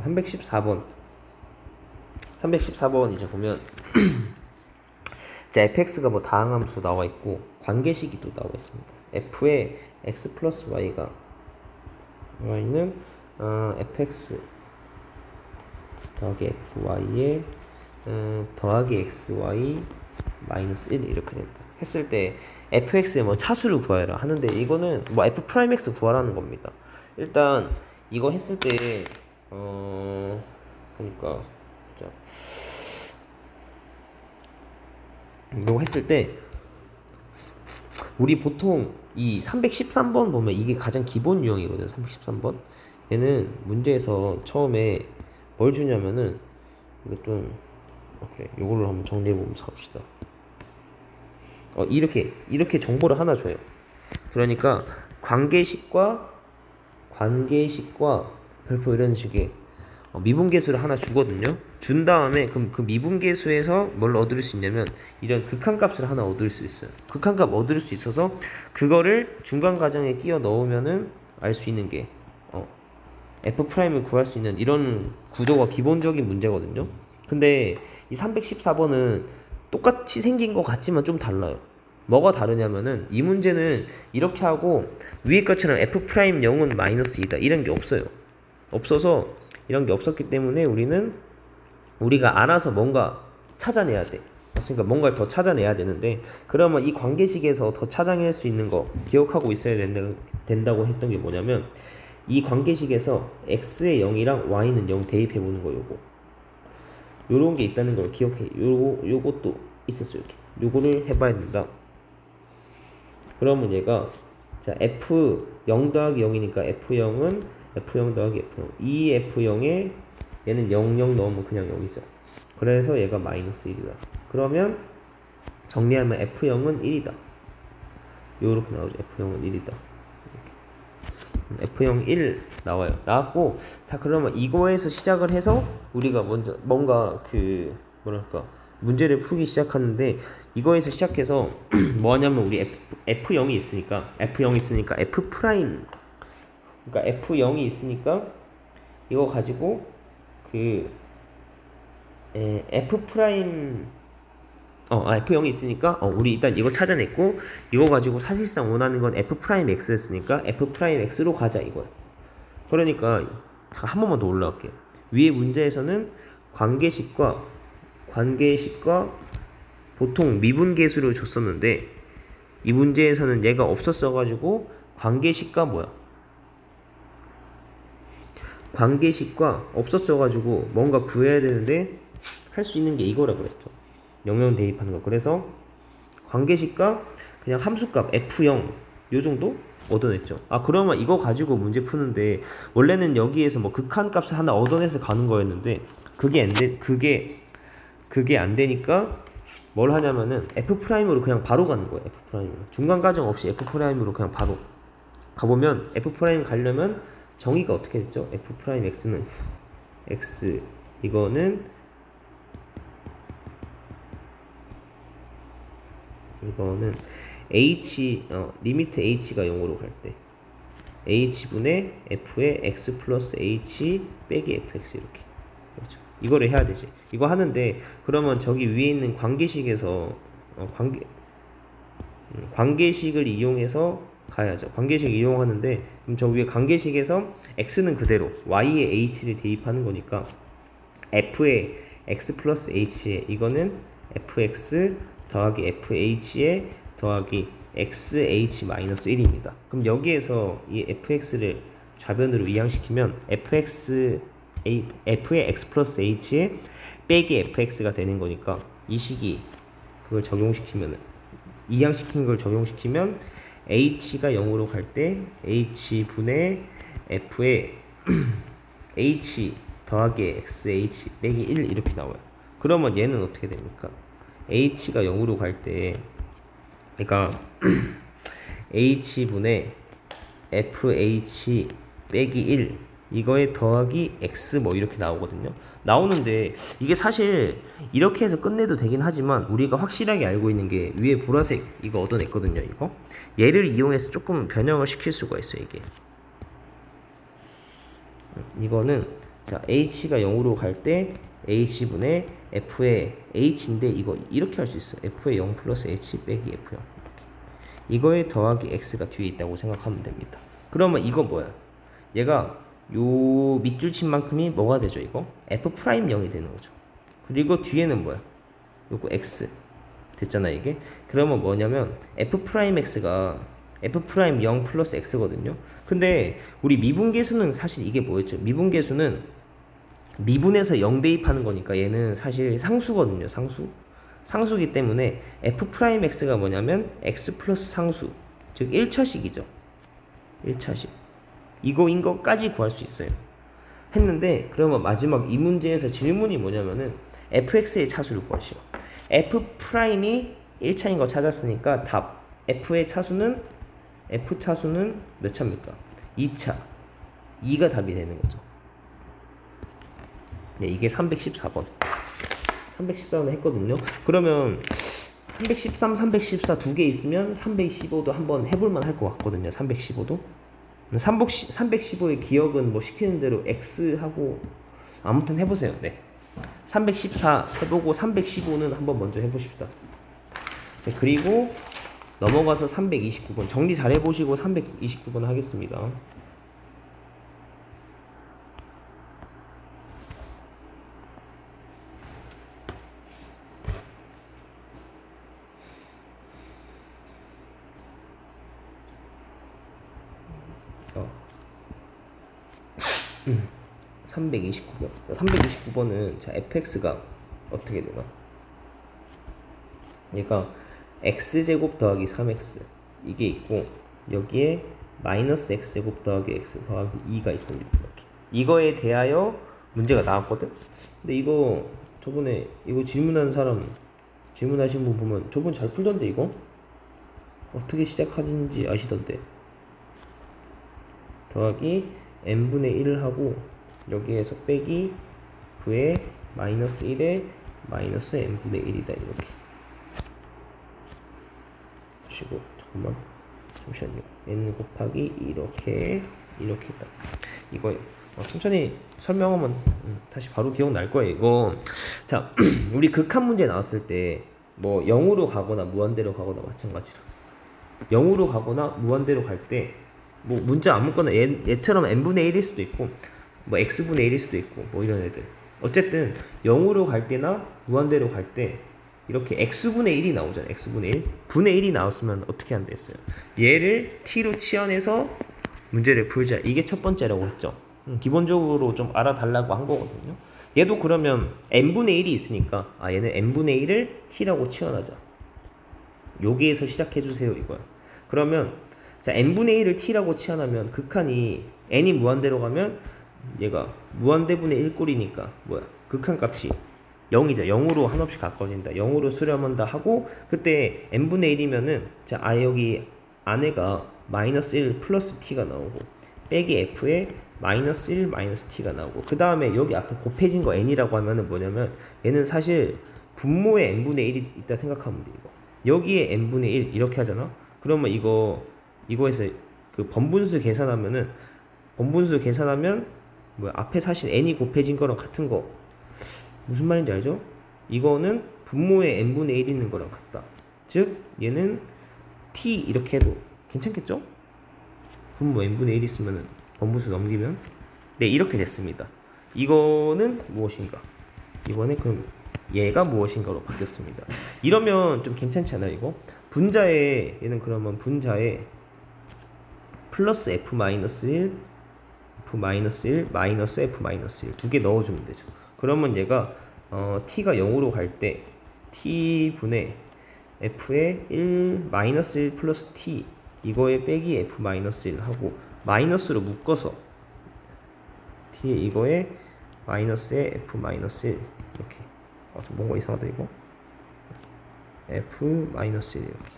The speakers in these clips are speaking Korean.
314번. 314번 이제 보면 자 fx가 뭐 다항함수 나와 있고 관계식이 또 나와 있습니다. F에 x 플러스 y가 y는 어, fx 더하기 fy에 음, 더하기 xy 마이너스 1 이렇게 된다. 했을 때 fx의 뭐 차수를 구하라 하는데 이거는 뭐 f 프라임 x 구하라는 겁니다. 일단 이거 했을 때 어, 보니까 자 이거 했을 때 우리 보통 이 313번 보면 이게 가장 기본 유형이거든요. 313번. 얘는 문제에서 처음에 뭘 주냐면은 이거 좀 오케이. 요걸로 한번 정리해 보면서 합시다. 어 이렇게 이렇게 정보를 하나 줘요. 그러니까 관계식과 관계식과 별표 이런 식의 어, 미분계수를 하나 주거든요. 준 다음에 그럼 그 미분계수에서 뭘 얻을 수 있냐면 이런 극한값을 하나 얻을 수 있어요. 극한값 얻을 수 있어서 그거를 중간 과정에 끼워 넣으면은 알 수 있는 게 어, f 프라임을 구할 수 있는 이런 구조가 기본적인 문제거든요. 근데 이 314번은 똑같이 생긴 것 같지만 좀 달라요. 뭐가 다르냐면은 이 문제는 이렇게 하고 위에 것처럼 f 프라임 0은 마이너스 2다 이런 게 없어요. 없어서 이런 게 없었기 때문에 우리는 우리가 알아서 뭔가 찾아내야 돼. 그러니까 뭔가를 더 찾아내야 되는데 그러면 이 관계식에서 더 찾아낼 수 있는 거 기억하고 있어야 된다, 된다고 했던 게 뭐냐면 이 관계식에서 x의 0이랑 y는 0 대입해 보는 거 요거. 요런 게 있다는 걸 기억해. 요거 요것도 있었어요 이렇게. 요거를 해봐야 된다. 그러면 얘가 자 f 0 더하기 0이니까 f0은 f0 더하기 f0 이 f0에 얘는 0 0 넣으면 그냥 여기서 그래서 얘가 마이너스 1이다. 그러면 정리하면 f0은 1이다. 요렇게 나오죠. F0은 1이다. F0 1 나와요. 나왔고 자 그러면 이거에서 시작을 해서 우리가 먼저 뭔가 그 뭐랄까 문제를 풀기 시작하는데 이거에서 시작해서 뭐냐면 우리 F, F0이 있으니까 F0이 있으니까 F 프라임 그러니까 F0이 있으니까 이거 가지고 그 에, F 프라임 어, 아, F0이 있으니까 어, 우리 일단 이거 찾아냈고 이거 가지고 사실상 원하는 건 F 프라임 X였으니까 F 프라임 X로 가자 이거야. 그러니까 잠깐 한 번만 더 올라갈게요. 위에 문제에서는 관계식과 관계식과 보통 미분계수를 줬었는데 이 문제에서는 얘가 없었어 가지고 관계식과 뭐야? 관계식과 없었어 가지고 뭔가 구해야 되는데 할 수 있는 게 이거라 그랬죠. 영영 대입하는 거. 그래서 관계식과 그냥 함수값 f0 요 정도 얻어냈죠. 아 그러면 이거 가지고 문제 푸는데 원래는 여기에서 뭐 극한 값을 하나 얻어내서 가는 거였는데 그게 안 돼, 그게 그게 안 되니까 뭘 하냐면은 f 프라임으로 그냥 바로 가는 거예요. f 프라임으로 중간 과정 없이 f 프라임으로 그냥 바로 가보면 f 프라임 가려면 정의가 어떻게 됐죠? f 프라임 x는 x 이거는 이거는 h 어 리미트 h가 0으로 갈 때 h 분의 f의 x 플러스 h 빼기 fx 이렇게 그렇죠. 이거를 해야 되지. 이거 하는데 그러면 저기 위에 있는 관계식에서 어, 관계 음, 관계식을 이용해서 가야죠. 관계식 이용하는데 그럼 저 위에 관계식에서 x는 그대로 y에 h를 대입하는 거니까 f의 x 플러스 h에 이거는 fx 더하기 fh에 더하기 xh 마이너스 1입니다. 그럼 여기에서 이 fx를 좌변으로 이항시키면 fx a, f의 x 플러스 h에 빼기 fx가 되는 거니까 이 식이 그걸 적용시키면 이항시킨 걸 적용시키면 h가 0으로 갈 때 h 분의 f의 h 더하기 xh 빼기 1 이렇게 나와요. 그러면 얘는 어떻게 됩니까? h가 0으로 갈 때 그러니까 h분의 fh 빼기 1 이거에 더하기 x 뭐 이렇게 나오거든요. 나오는데 이게 사실 이렇게 해서 끝내도 되긴 하지만 우리가 확실하게 알고 있는 게 위에 보라색 이거 얻어냈거든요. 이거 얘를 이용해서 조금 변형을 시킬 수가 있어요. 이게 이거는 자 h가 0으로 갈 때 h분의 f의 h인데 이거 이렇게 할 수 있어 f의 0 플러스 h 빼기 f0 이렇게. 이거에 더하기 x가 뒤에 있다고 생각하면 됩니다 그러면 이거 뭐야 얘가 요 밑줄 친 만큼이 뭐가 되죠 이거? F 프라임 0이 되는 거죠. 그리고 뒤에는 뭐야? 요거 x 됐잖아 이게. 그러면 뭐냐면 f 프라임 x가 f 프라임 0 플러스 x거든요. 근데 우리 미분계수는 사실 이게 뭐였죠? 미분계수는 미분에서 0 대입하는 거니까 얘는 사실 상수거든요 상수. 상수기 때문에 f 프라임 x가 뭐냐면 x 플러스 상수. 즉 1차식이죠. 1차식 이거인 것까지 구할 수 있어요. 했는데 그러면 마지막 이 문제에서 질문이 뭐냐면은 fx의 차수를 구하시오. F 프라임이 1차인 거 찾았으니까 답. F의 차수는 f 차수는 몇 차입니까? 2차. 2가 답이 되는 거죠. 네 이게 314번. 314번 했거든요. 그러면 313, 314 두 개 있으면 315도 한번 해볼만 할 것 같거든요. 315도 315의 기억은 뭐 시키는 대로 X하고 아무튼 해보세요. 네. 314 해보고 315는 한번 먼저 해보십시다. 자, 그리고 넘어가서 329번 정리 잘 해보시고 329번 하겠습니다. 어. 329번. 329번은 자 fx가 어떻게 되나? 얘가 x 제곱 더하기 3x 이게 있고 여기에 마이너스 x 제곱 더하기 x 더하기 2가 있습니다. 이렇게. 이거에 대하여 문제가 나왔거든. 근데 이거 저번에 이거 질문한 사람 질문하신 분 보면 저분 잘 풀던데 이거 어떻게 시작하는지 아시던데. 더하기 n분의 1을 하고 여기에서 빼기 v의 마이너스 1에 마이너스 n분의 1이다 이렇게. 보시고 잠깐만. 잠시만요. n 곱하기 이렇게 이렇게 딱 이거예요 어, 천천히 설명하면 음, 다시 바로 기억날 거예요 이거. 자 우리 극한 문제 나왔을 때 뭐 0으로 가거나 무한대로 가거나 마찬가지로. 0으로 가거나 무한대로 갈 때 뭐 문자 아무거나 얘, 얘처럼 n분의 1일 수도 있고 뭐 x분의 1일 수도 있고 뭐 이런 애들. 어쨌든 0으로 갈 때나 무한대로 갈 때 이렇게 x분의 1이 나오잖아요. X분의 1 분의 1이 나왔으면 어떻게 한다 했어요? 얘를 t로 치환해서 문제를 풀자. 이게 첫 번째라고 했죠. 음, 기본적으로 좀 알아달라고 한 거거든요. 얘도 그러면 n분의 1이 있으니까 아 얘는 n분의 1을 t라고 치환하자. 여기에서 시작해 주세요 이거야. 그러면 자 n분의 1을 t라고 치환하면 극한이 n이 무한대로 가면 얘가 무한대분의 1꼴이니까 뭐야? 극한값이 0이죠 0으로 한없이 가까워진다. 0으로 수렴한다 하고 그때 n분의 1이면은 자아 여기 안에가 마이너스 1 플러스 t가 나오고 빼기 f에 마이너스 1 마이너스 t가 나오고 그 다음에 여기 앞에 곱해진 거 n이라고 하면은 뭐냐면 얘는 사실 분모에 n분의 1이 있다 생각하면 돼 이거. 여기에 n분의 1 이렇게 하잖아? 그러면 이거 이거에서 그 번분수 계산하면은 번분수 계산하면 뭐야 앞에 사실 n이 곱해진 거랑 같은 거 무슨 말인지 알죠? 이거는 분모에 n분의 1 있는 거랑 같다 즉 얘는 t 이렇게 해도 괜찮겠죠? 분모 n분의 1 있으면은 번분수 넘기면 네 이렇게 됐습니다 이거는 무엇인가 이번에 그럼 얘가 무엇인가로 바뀌었습니다 이러면 좀 괜찮지 않아요 이거? 분자에 얘는 그러면 분자에 플러스 f 마이너스 1 f 마이너스 1 마이너스 f 마이너스 1두 개 넣어주면 되죠. 그러면 얘가 어, t가 0으로 갈 때 t 분의 f의 1 마이너스 1 플러스 t 이거에 빼기 f 마이너스 1 하고 마이너스로 묶어서 t 이거에 마이너스에 f 마이너스 1 이렇게 아, 좀 뭔가 이상하다 이거 f 마이너스 1 이렇게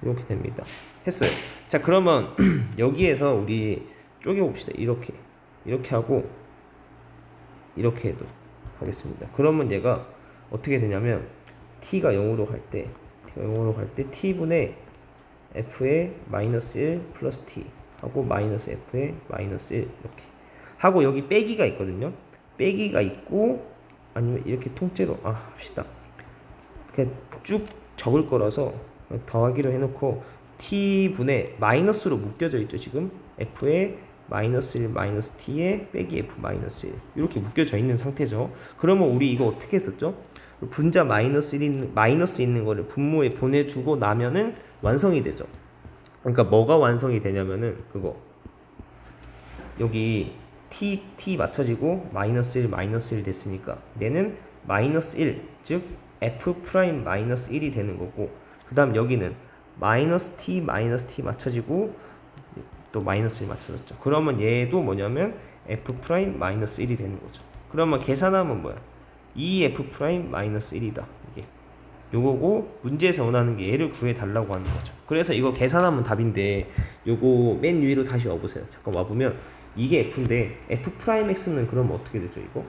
이렇게 됩니다. 했어요. 자 그러면 여기에서 우리 쪼개 봅시다. 이렇게 이렇게 하고 이렇게 해도 하겠습니다. 그러면 얘가 어떻게 되냐면 t가 0으로 갈 때 t가 0으로 갈 때 t분의 f의 마이너스 1 플러스 t 하고 마이너스 f의 마이너스 1 이렇게 하고 여기 빼기가 있거든요. 빼기가 있고 아니면 이렇게 통째로 아 합시다. 이렇게 쭉 적을 거라서 더하기로 해놓고 t 분의 마이너스로 묶여져 있죠 지금 f에 마이너스 1 마이너스 t에 빼기 f 마이너스 1 이렇게 묶여져 있는 상태죠. 그러면 우리 이거 어떻게 했었죠? 분자 마이너스 1 있는, 마이너스 있는 거를 분모에 보내주고 나면은 완성이 되죠. 그러니까 뭐가 완성이 되냐면은 그거 여기 t t 맞춰지고 마이너스 1 마이너스 1 됐으니까 얘는 마이너스 1 즉 f 프라임 마이너스 1이 되는 거고 그 다음 여기는 마이너스 t 마이너스 t 맞춰지고 또 마이너스 1 맞춰졌죠. 그러면 얘도 뭐냐면 f 프라임 마이너스 1이 되는 거죠. 그러면 계산하면 뭐야? 2f 프라임 마이너스 1이다. 이게. 요거고 문제에서 원하는 게 얘를 구해 달라고 하는 거죠. 그래서 이거 계산하면 답인데 요거 맨 위로 다시 와보세요. 잠깐 와보면 이게 f인데 f 프라임 x는 그럼 어떻게 되죠 이거?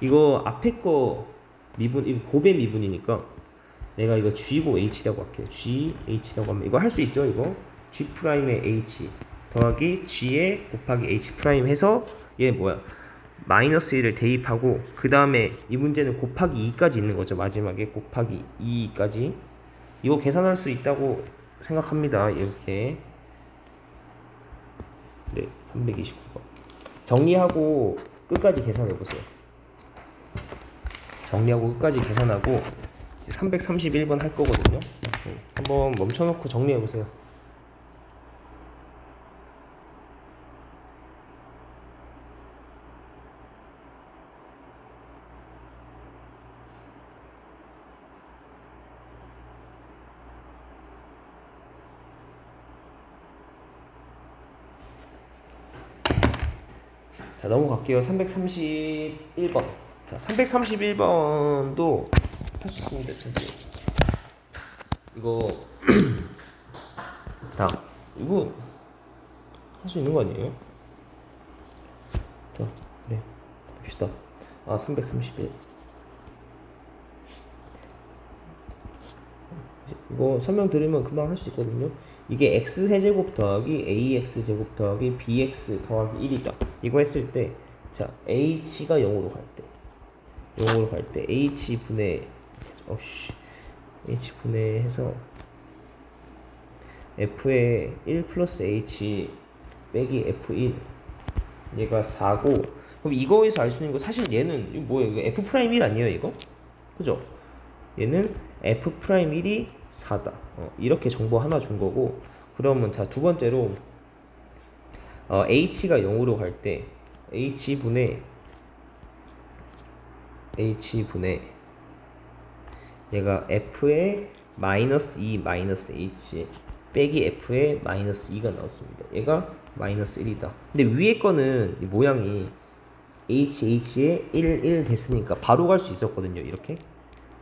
이거 앞에 거 미분 이거 곱의 미분이니까 내가 이거 g고 h라고 할게요. G h라고 하면 이거 할 수 있죠 이거? G 프라임의 h 더하기 g에 곱하기 h 프라임 해서 얘 뭐야? 마이너스 1을 대입하고 그 다음에 이 문제는 곱하기 2까지 있는 거죠 마지막에. 곱하기 2까지. 이거 계산할 수 있다고 생각합니다 이렇게. 네 329번. 정리하고 끝까지 계산해 보세요. 정리하고 끝까지 계산하고 331번 할 거거든요. 네, 한번 멈춰놓고 정리해 보세요 자 넘어갈게요 331번 자 331번도 할 수 있습니다 진짜 이거 다 이거 할 수 있는 거 아니에요? 자 그래 봅시다 아 331. 이거 설명 들으면 금방 할 수 있거든요. 이게 x 세제곱 더하기 ax 제곱 더하기 bx 더하기 1이다. 이거 했을 때, 자 h가 0으로 갈 때, 0으로 갈 때 h 분의 어씨 h 분해해서 f의 1 플러스 h 빼기 f1 얘가 4고 그럼 이거에서 알 수 있는 거 사실 얘는 뭐예요? 이거 f 프라임 1 아니에요 이거? 그죠? 얘는 f 프라임 1이 4다. 어, 이렇게 정보 하나 준 거고 그러면 자 두 번째로 어, h가 0으로 갈 때 h 분의 h 분의 얘가 f의 마이너스 2 마이너스 h 빼기 f의 마이너스 2가 나왔습니다. 얘가 마이너스 1이다. 근데 위에 거는 이 모양이 HH에 1, 1 됐으니까 바로 갈 수 있었거든요. 이렇게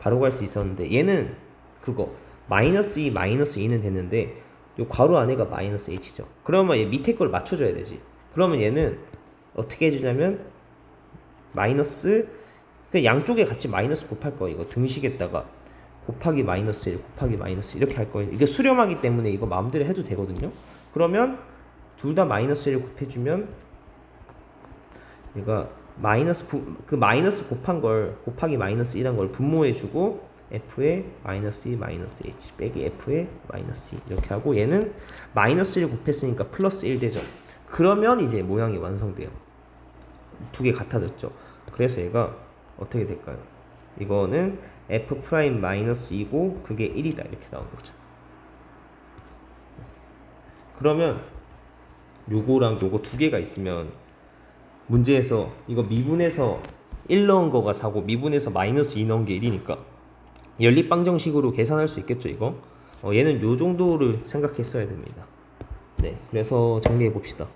바로 갈 수 있었는데 얘는 그거 마이너스 2 마이너스 2는 됐는데 요 괄호 안에가 마이너스 h죠. 그러면 얘 밑에 걸 맞춰줘야 되지. 그러면 얘는 어떻게 해주냐면 마이너스 그 양쪽에 같이 마이너스 곱할 거예요. 이거 등식에다가 곱하기 마이너스 1 곱하기 마이너스 이렇게 할 거예요. 이게 수렴하기 때문에 이거 마음대로 해도 되거든요. 그러면 둘 다 마이너스 1 곱해주면 얘가 마이너스 부, 그 마이너스 곱한 걸 곱하기 마이너스 1한 걸 분모해주고 f의 마이너스 2 마이너스 h 빼기 f의 마이너스 2 이렇게 하고 얘는 마이너스 1 곱했으니까 플러스 1 되죠. 그러면 이제 모양이 완성돼요. 두 개 같아졌죠. 그래서 얘가 어떻게 될까요? 이거는 f 프라임 마이너스 2고 그게 1이다 이렇게 나온 거죠. 그러면 요거랑 요거 두 개가 있으면 문제에서 이거 미분해서 1 넣은 거가 4고 미분해서 마이너스 2 넣은 게 1이니까 연립방 정식으로 계산할 수 있겠죠 이거? 어, 얘는 요 정도를 생각했어야 됩니다. 네 그래서 정리해 봅시다